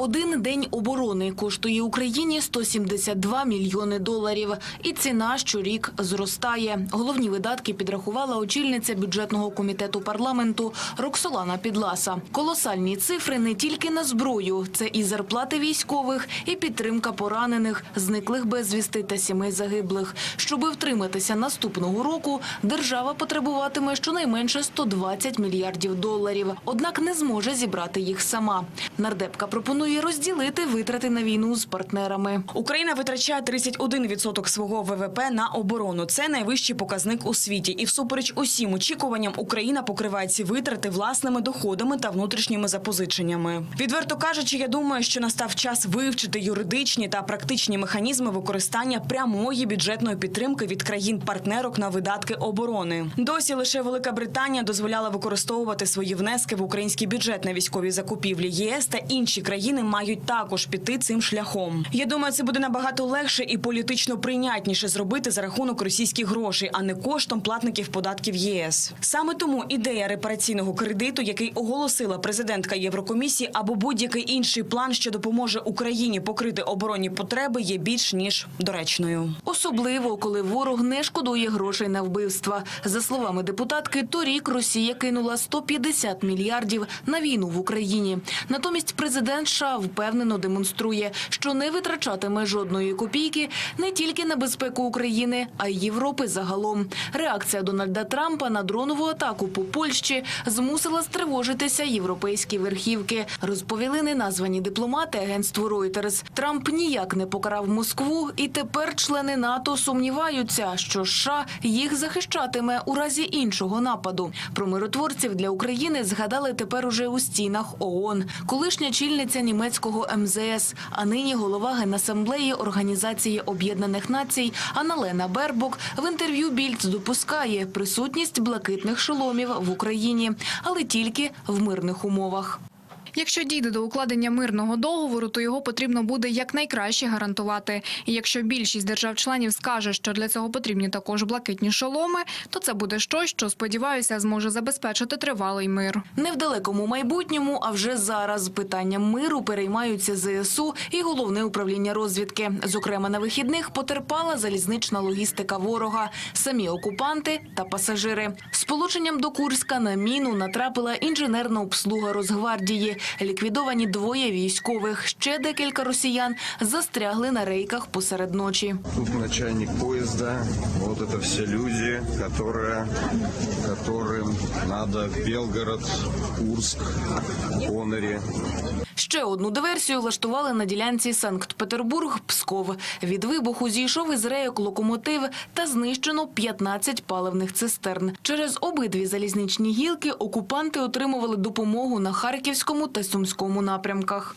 Один день оборони коштує Україні 172 мільйони доларів, і ціна щорік зростає. Головні видатки підрахувала очільниця бюджетного комітету парламенту Роксолана Підласа. Колосальні цифри не тільки на зброю, це і зарплати військових, і підтримка поранених, зниклих безвісти та сімей загиблих. Щоби втриматися наступного року, держава потребуватиме щонайменше 120 мільярдів доларів. Однак не зможе зібрати їх сама. Нардепка пропонує розділити витрати на війну з партнерами. Україна витрачає 31% свого ВВП на оборону. Це найвищий показник у світі. І всупереч усім очікуванням Україна покриває ці витрати власними доходами та внутрішніми запозиченнями. Відверто кажучи, я думаю, що настав час вивчити юридичні та практичні механізми використання прямої бюджетної підтримки від країн-партнерок на видатки оборони. Досі лише Велика Британія дозволяла використовувати свої внески в український бюджет на військові закупівлі. ЄС та інші країни мають також піти цим шляхом. Я думаю, це буде набагато легше і політично прийнятніше зробити за рахунок російських грошей, а не коштом платників податків ЄС. Саме тому ідея репараційного кредиту, який оголосила президентка Єврокомісії, або будь-який інший план, що допоможе Україні покрити оборонні потреби, є більш ніж доречною. Особливо, коли ворог не шкодує грошей на вбивства. За словами депутатки, торік Росія кинула 150 мільярдів на війну в Україні. Натомість президент США впевнено демонструє, що не витрачатиме жодної копійки не тільки на безпеку України, а й Європи загалом. Реакція Дональда Трампа на дронову атаку по Польщі змусила стривожитися європейські верхівки. Розповіли неназвані дипломати агентству Reuters. Трамп ніяк не покарав Москву, і тепер члени НАТО сумніваються, що США їх захищатиме у разі іншого нападу. Про миротворців для України згадали тепер уже у стінах ООН. Колишня чільниця німецького МЗС, а нині голова Генасамблеї Організації Об'єднаних Націй Аналена Бербок в інтерв'ю Більд допускає присутність блакитних шоломів в Україні, але тільки в мирних умовах. Якщо дійде до укладення мирного договору, то його потрібно буде якнайкраще гарантувати. І якщо більшість держав-членів скаже, що для цього потрібні також блакитні шоломи, то це буде щось, що сподіваюся, зможе забезпечити тривалий мир. Не в далекому майбутньому, а вже зараз питанням миру переймаються ЗСУ і головне управління розвідки. Зокрема, на вихідних потерпала залізнична логістика ворога, самі окупанти та пасажири. Сполученням до Курська на міну натрапила інженерна обслуга Росгвардії Ліквідовані двоє військових. Ще декілька росіян застрягли на рейках посеред ночі. Тут начальник поезда, вот это все люди, которые, которым надо в Белгород, Курск, Конаре. Ще одну диверсію влаштували на ділянці Санкт-Петербург-Псков. Від вибуху зійшов із рейок локомотив та знищено 15 паливних цистерн. Через обидві залізничні гілки окупанти отримували допомогу на Харківському та Сумському напрямках.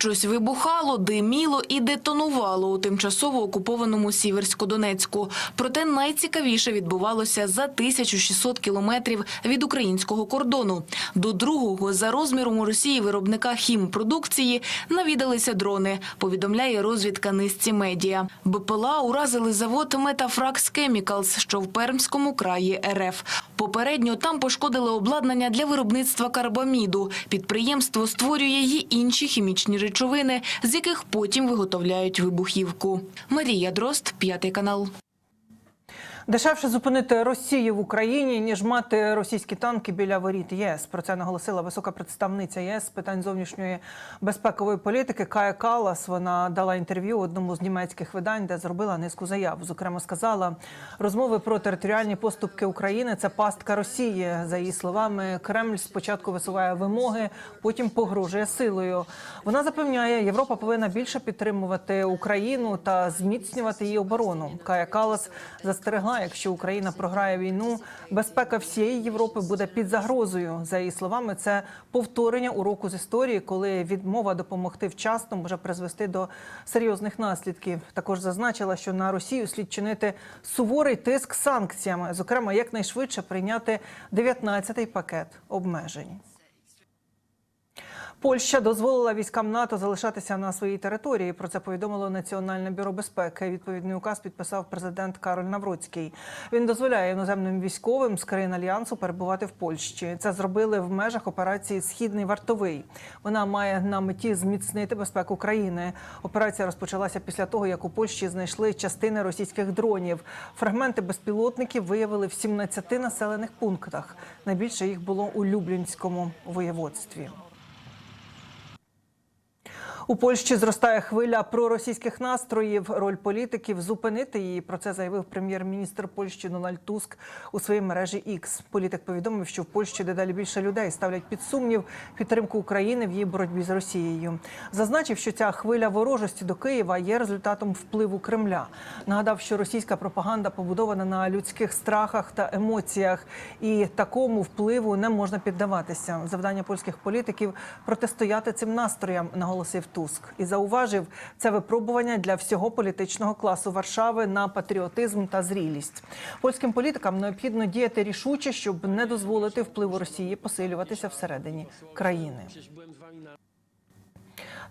Щось вибухало, диміло і детонувало у тимчасово окупованому Сіверсько-Донецьку. Проте найцікавіше відбувалося за 1600 кілометрів від українського кордону. До другого за розміром у Росії виробника хімпродукції навідалися дрони. Повідомляє розвідка низці медіа. БПЛА уразили завод Метафракс Chemicals, що в Пермському краї РФ. Попередньо там пошкодили обладнання для виробництва карбаміду. Підприємство створює й інші хімічні речовини, з яких потім виготовляють вибухівку. Марія Дрозд, п'ятий канал. Дешевше зупинити Росію в Україні ніж мати російські танки біля воріт ЄС. Про це наголосила висока представниця єС з питань зовнішньої безпекової політики Кая Калас. Вона дала інтерв'ю одному з німецьких видань, де зробила низку заяв. Зокрема, сказала, розмови про територіальні поступки України це пастка Росії. За її словами, Кремль спочатку висуває вимоги, потім погрожує силою. Вона запевняє, Європа повинна більше підтримувати Україну та зміцнювати її оборону. Кая Калас застерегла, якщо Україна програє війну, безпека всієї Європи буде під загрозою. За її словами, це повторення уроку з історії, коли відмова допомогти вчасно може призвести до серйозних наслідків. Також зазначила, що на Росію слід чинити суворий тиск санкціями, зокрема, якнайшвидше прийняти 19-й пакет обмежень. Польща дозволила військам НАТО залишатися на своїй території. Про це повідомило Національне бюро безпеки. Відповідний указ підписав президент Кароль Навроцький. Він дозволяє іноземним військовим з країн альянсу перебувати в Польщі. Це зробили в межах операції Східний вартовий. Вона має на меті зміцнити безпеку країни. Операція розпочалася після того, як у Польщі знайшли частини російських дронів. Фрагменти безпілотників виявили в 17 населених пунктах. Найбільше їх було у Люблінському воєводстві. У Польщі зростає хвиля проросійських настроїв. Роль політиків зупинити її. Про це заявив прем'єр-міністр Польщі Дональд Туск у своїй мережі X. Політик повідомив, що в Польщі дедалі більше людей ставлять під сумнів підтримку України в її боротьбі з Росією. Зазначив, що ця хвиля ворожості до Києва є результатом впливу Кремля. Нагадав, що російська пропаганда побудована на людських страхах та емоціях, і такому впливу не можна піддаватися. Завдання польських політиків протистояти цим настроям, наголосив і зауважив, це випробування для всього політичного класу Варшави на патріотизм та зрілість. Польським політикам необхідно діяти рішуче, щоб не дозволити впливу Росії посилюватися всередині країни.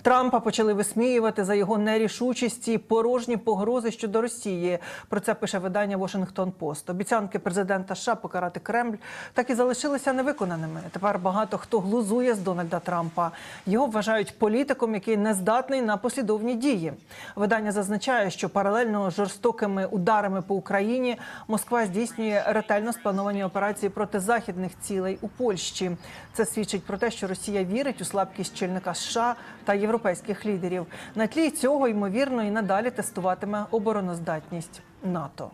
Трампа почали висміювати за його нерішучість і порожні погрози щодо Росії. Про це пише видання Washington Post. Обіцянки президента США покарати Кремль так і залишилися невиконаними. Тепер багато хто глузує з Дональда Трампа. Його вважають політиком, який не здатний на послідовні дії. Видання зазначає, що паралельно жорстокими ударами по Україні Москва здійснює ретельно сплановані операції проти західних цілей у Польщі. Це свідчить про те, що Росія вірить у слабкість чільника США та європейських лідерів. На тлі цього ймовірно і надалі тестуватиме обороноздатність НАТО.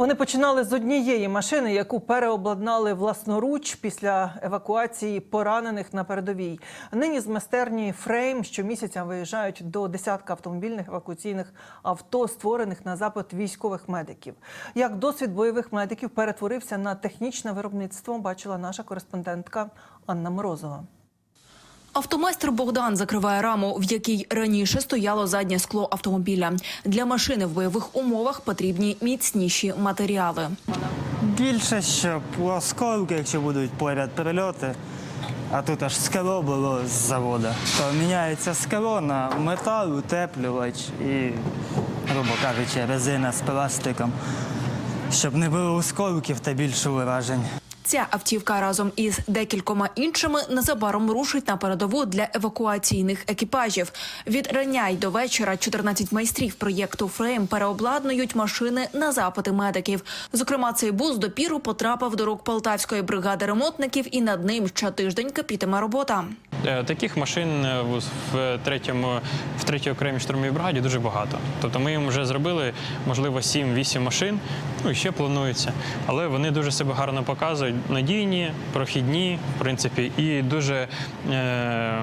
Вони починали з однієї машини, яку переобладнали власноруч після евакуації поранених на передовій. Нині з майстерні Фрейм щомісяця виїжджають до десятка автомобільних евакуаційних авто, створених на запит військових медиків. Як досвід бойових медиків перетворився на технічне виробництво, бачила наша кореспондентка Анна Морозова. Автомайстер Богдан закриває раму, в якій раніше стояло заднє скло автомобіля. Для машини в бойових умовах потрібні міцніші матеріали. Більше, щоб осколки, якщо будуть поряд прильоти, а тут аж скло було з заводу, то міняється скло на метал, утеплювач і, грубо кажучи, резина з пластиком, щоб не було осколків та більше уражень. Ця автівка разом із декількома іншими незабаром рушить на передову для евакуаційних екіпажів. Від рання й до вечора 14 майстрів проєкту Фрейм переобладнують машини на запити медиків. Зокрема, цей бус допіру потрапив до рук полтавської бригади ремонтників, і над ним щотиждень кипітиме робота. Е, Таких машин е, в третьому в третій окремій штурмовій бригаді дуже багато. Тобто ми їм вже зробили можливо 7-8 машин, ну і ще планується. Але вони дуже себе гарно показують, надійні, прохідні, в принципі, і дуже е,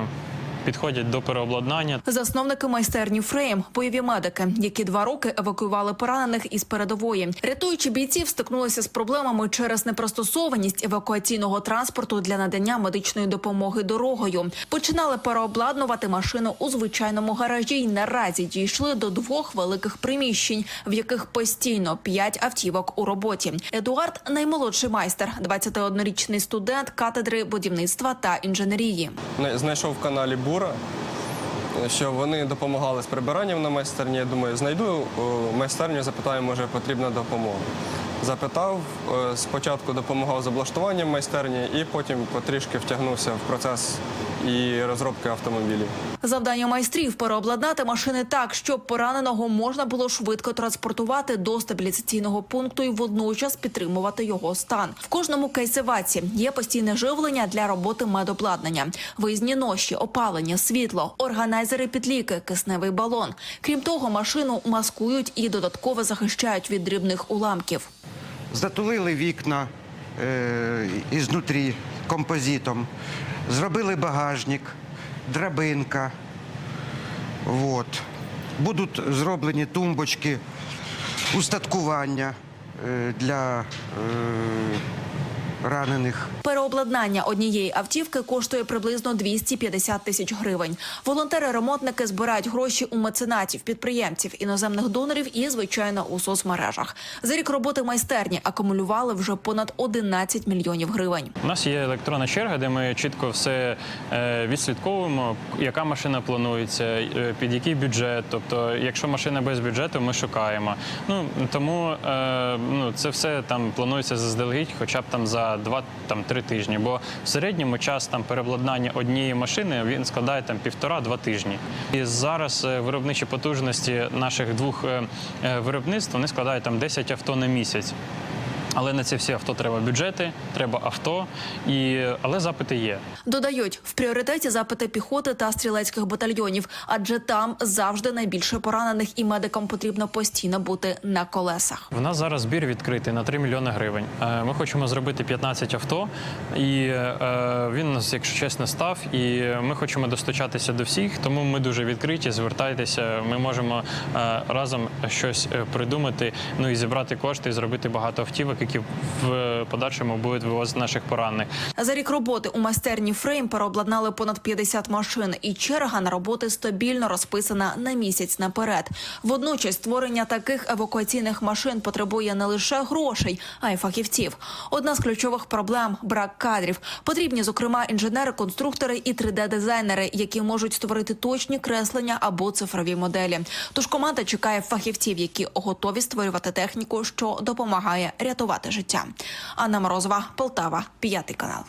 підходять до переобладнання. Засновники майстерні Фрейм бойові медики, які два роки евакуювали поранених із передової. Рятуючи бійців, стикнулися з проблемами через непристосованість евакуаційного транспорту для надання медичної допомоги дорогою. Починали переобладнувати машину у звичайному гаражі. й Наразі дійшли до двох великих приміщень, в яких постійно п'ять автівок у роботі. Едуард наймолодший майстер, 21-річний студент катедри будівництва та інженерії. Не- знайшов в каналі Бура, що вони допомагали з прибиранням на майстерні. Я думаю, знайду майстерню, запитаю, може потрібна допомога. Запитав, е, спочатку допомагав з облаштуванням майстерні, і потім потрішки втягнувся в процес і розробки автомобілів. Завдання майстрів переобладнати машини так, щоб пораненого можна було швидко транспортувати до стабілізаційного пункту і водночас підтримувати його стан. В кожному кейсиваці є постійне живлення для роботи медобладнання, виїзні ноші, опалення, світло, органайзери під ліки, кисневий балон. Крім того, машину маскують і додатково захищають від дрібних уламків. затулили вікна е, ізнутрі композитом, зробили багажник, драбинка. От. Будуть зроблені тумбочки, устаткування е, для е, ранених. Переобладнання однієї автівки коштує приблизно 250 тисяч гривень. Волонтери-ремонтники збирають гроші у меценатів, підприємців, іноземних донорів і, звичайно, у соцмережах. За рік роботи майстерні акумулювали вже понад 11 мільйонів гривень. У нас є електронна черга, де ми чітко все е, відслідковуємо, яка машина планується, е, під який бюджет. Тобто, якщо машина без бюджету, ми шукаємо. Ну тому е, ну, це все там планується заздалегідь, хоча б там за 2-3 тижні. Бо в середньому час там переобладнання однієї машини він складає там півтора-два тижні. І зараз е, виробничі потужності наших двох е, е, виробництв вони складають там 10 авто на місяць. Але на ці всі авто треба бюджети, треба авто, і але запити є. Додають, в пріоритеті запити піхоти та стрілецьких батальйонів, адже там завжди найбільше поранених, і медикам потрібно постійно бути на колесах. В нас зараз збір відкритий на 3 мільйони гривень. Е, Ми хочемо зробити 15 авто, і е, він нас, якщо чесно, став. І ми хочемо достучатися до всіх, тому ми дуже відкриті. Звертайтеся, ми можемо е, разом щось придумати, ну і зібрати кошти і зробити багато автівок, які в подальшому будуть вивозити наших поранених. За рік роботи у майстерні Фрейм переобладнали понад 50 машин, і черга на роботи стабільно розписана на місяць наперед. Водночас створення таких евакуаційних машин потребує не лише грошей, а й фахівців. Одна з ключових проблем брак кадрів. Потрібні, зокрема, інженери, конструктори і 3D-дизайнери, які можуть створити точні креслення або цифрові моделі. Тож команда чекає фахівців, які готові створювати техніку, що допомагає рятувати життя. Анна Морозова, Полтава, п'ятий канал.